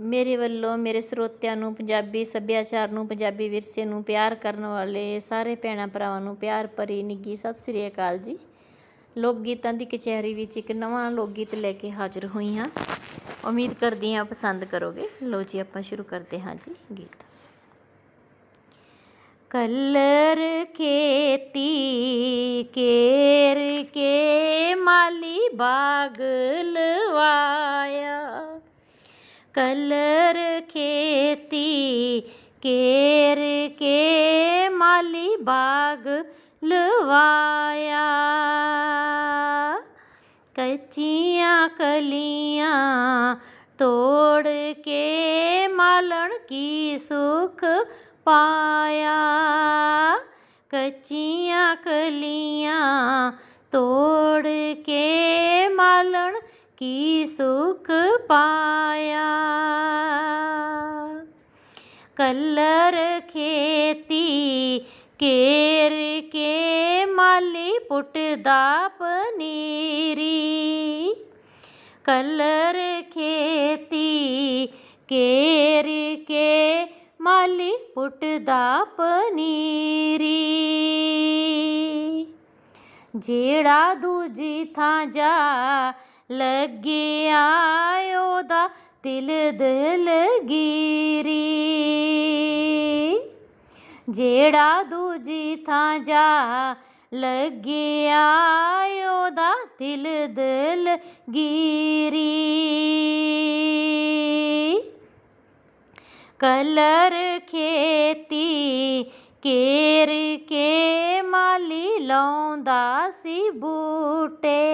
ਮੇਰੇ ਵੱਲੋਂ ਮੇਰੇ ਸਰੋਤਿਆਂ ਨੂੰ, ਪੰਜਾਬੀ ਸੱਭਿਆਚਾਰ ਨੂੰ, ਪੰਜਾਬੀ ਵਿਰਸੇ ਨੂੰ ਪਿਆਰ ਕਰਨ ਵਾਲੇ ਸਾਰੇ ਭੈਣਾਂ ਭਰਾਵਾਂ ਨੂੰ ਪਿਆਰ ਭਰੀ ਨਿੱਘੀ ਸਤਿ ਸ੍ਰੀ ਅਕਾਲ ਜੀ। ਲੋਕ ਗੀਤਾਂ ਦੀ ਕਚਹਿਰੀ ਵਿੱਚ ਇੱਕ ਨਵਾਂ ਲੋਕ ਗੀਤ ਲੈ ਕੇ ਹਾਜ਼ਰ ਹੋਈ ਹਾਂ। ਉਮੀਦ ਕਰਦੀ ਹਾਂ ਪਸੰਦ ਕਰੋਗੇ। ਲੋ ਜੀ, ਆਪਾਂ ਸ਼ੁਰੂ ਕਰਦੇ ਹਾਂ ਜੀ ਗੀਤ। ਕਲਰ ਖੇਤੀ ਕੇਰ ਕੇ ਮਾਲੀ ਬਾਗ ਲਵਾਇਆ। ਕਲਰ ਖੇਤੀ ਕੇਰ ਕੇ ਮਾਲੀ ਬਾਗ ਲਵਾਇਆ। ਕੱਚੀਆਂ ਕਲੀਆਂ ਤੋੜ ਕੇ ਮਾਲਣ ਕੀ ਸੁਖ ਪਾਇਆ। ਕੱਚੀਆਂ ਕਲੀਆਂ ਤੋੜ ਕੇ ਮਾਲਣ ਕੀ ਸੁਖ ਪਾਇਆ? ਕਲਰ ਖੇਤੀ ਕੇਰ ਕੇ ਮਾਲੀ ਪੁੱਟਦਾ ਪਨੀਰੀ। ਕਲਰ ਖੇਤੀ ਕੇਰ ਕੇ ਮਾਲੀ ਪੁੱਟਦਾ ਪਨੀਰੀ। ਜਿਹੜਾ ਦੂਜੀ ਥਾਂ ਜਾ ਲੱਗਿਆ ਉਹਦਾ ਦਿਲ ਦਿਲ ਗੀਰੀ। ਜਿਹੜਾ ਦੂਜੀ ਥਾਂ ਜਾ ਲੱਗਿਆ ਉਹਦਾ ਦਿਲ ਦਲਗੀਰੀ ਕਲਰ ਖੇਤੀ ਕੇਰ ਕੇ ਮਾਲੀ ਲਾਉਂਦਾ ਸੀ ਬੂਟੇ।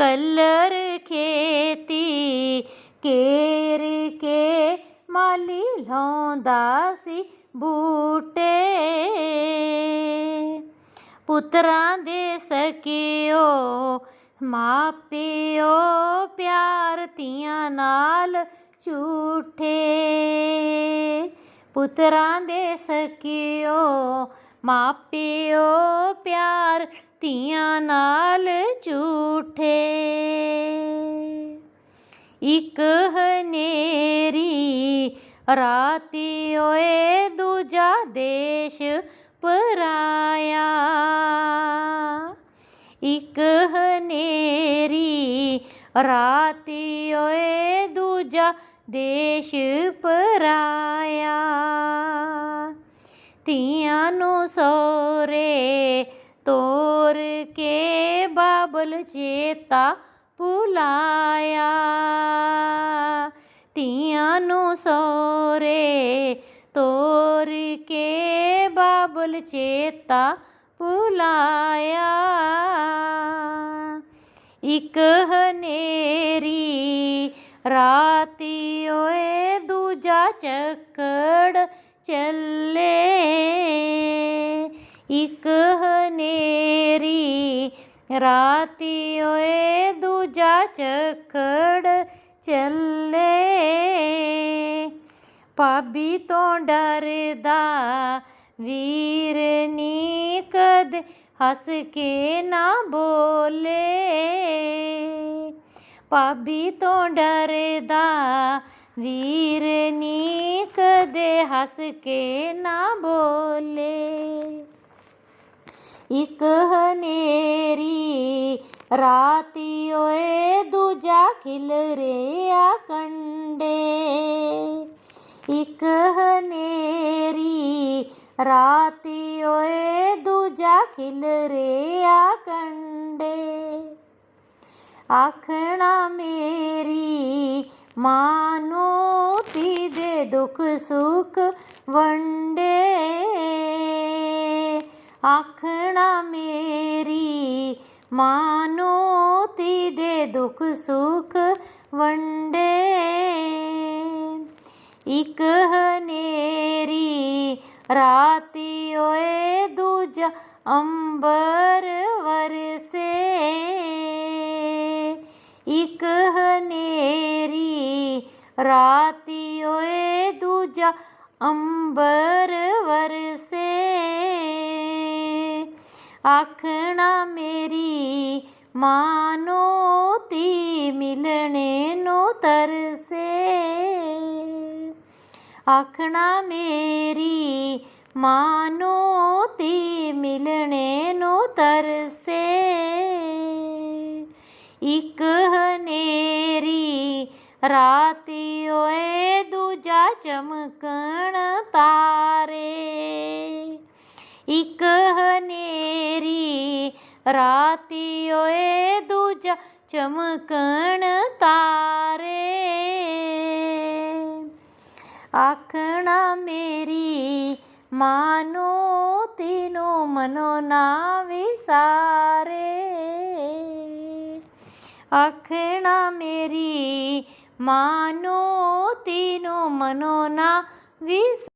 ਕਲਰ ਖੇਤੀ ਕੇਰ ਕੇ ਮਾਲੀ ਲਾਉਂਦਾ ਸੀ ਬੂਟੇ। ਪੁੱਤਰਾਂ ਦੇ ਸਕਿਓ, ਮਾਪਿਓ, ਪਿਆਰ ਧੀਆਂ ਨਾਲ ਝੂਠੇ। ਪੁੱਤਰਾਂ ਦੇ ਸਕਿਓ ਮਾਪਿਓ ਪਿਆਰ ਧੀਆਂ ਨਾਲ ਝੂਠੇ। ਇੱਕ ਹਨੇਰੀ ਰਾਤੀ ਓਏ ਦੂਜਾ ਦੇਸ਼ ਪਰਾਇਆ। ਇੱਕ ਹਨੇਰੀ ਰਾਤੀ ਓਏ ਦੂਜਾ ਦੇਸ਼ ਪਰਾਇਆ। ਧੀਆਂ ਨੂੰ ਸੋਰੇ ਤੋਰ ਕੇ ਬਾਬਲ ਚੇਤਾ ਭੁਲਾਇਆ। ਧੀਆਂ ਨੂੰ ਸੋਰੇ ਤੋਰ ਕੇ ਬਾਬਲ ਚੇਤਾ ਭੁਲਾਇਆ। ਇੱਕ ਹਨੇਰੀ ਰਾਤੀ ਓਏ ਦੂਜਾ ਚੱਕੜ ਚੱਲੇ। ਇੱਕ ਹਨੇਰੀ ਰਾਤੀ ਓਏ ਦੂਜਾ ਚੱਕੜ ਚੱਲੇ। ਭਾਬੀ ਤੋਂ ਡਰਦਾ ਵੀਰ ਨੀ ਕਦ ਹੱਸ ਕੇ ਨਾ ਬੋਲੇ। ਭਾਬੀ ਤੋਂ ਡਰਦਾ ਵੀਰ ਨੀ ਕਦੇ ਹੱਸ ਕੇ ਨਾ ਬੋਲੇ। ਇੱਕ ਹਨੇਰੀ ਰਾਤੀ ਓਏ, ਦੂਜਾ ਖਿਲ ਰਿਆ ਕੰਡੇ। ਇੱਕ ਹਨੇਰੀ ਰਾਤੀ ਓਏ, ਦੂਜਾ ਖਿਲ ਰਿਆ ਕੰਡੇ। ਆਖਣਾ ਮੇਰੀ ਮਾਂ ਨੂੰ ਤੀ ਦੇ ਦੁੱਖ ਸੁੱਖ ਵੰਡੇ। ਆਖਣਾ ਮੇਰੀ ਮਾਂ ਨੂੰ ਤੀ ਦੇ ਦੁੱਖ ਸੁੱਖ ਵੰਡੇ। ਇੱਕ ਹਨੇਰੀ, ਰਾਤੀ ਓਏ ਦੂਜਾ ਅੰਬਰ ਵਰਸੇ। ਇੱਕ ਹਨੇਰੀ, ਰਾਤੀ ਓਏ ਦੂਜਾ ਅੰਬਰ ਵਰਸੇ। ਆਖਣਾ ਮੇਰੀ, ਮਾਨੋ ਤੀ ਮਿਲਣੇ ਨੂੰ ਤਰਸੇ। ਆਖਣਾ ਮੇਰੀ, ਮਾਨੋ ਤੀ ਮਿਲਣੇ ਨੂੰ ਤਰਸੇ। ਇੱਕ ਹਨੇਰੀ, ਰਾਤੀ ਓਏ ਦੂਜਾ ਚਮਕਣ ਤਾਰੇ। ਇੱਕ ਹਨੇਰੀ, ਰਾਤੀ ਓਏ ਦੂਜਾ ਚਮਕਣ ਤਾਰੇ। ਆਖਣਾ ਮੇਰੀ ਮਾਨੋ, ਤੀਨੋ ਮਨੋ ਨਾ ਵਿਸਾਰੇ। ਆਖਣਾ ਮੇਰੀ ਮਾਨੋ ਤੀਨੋ ਮਨੋ ਨਾ ਵਿਸ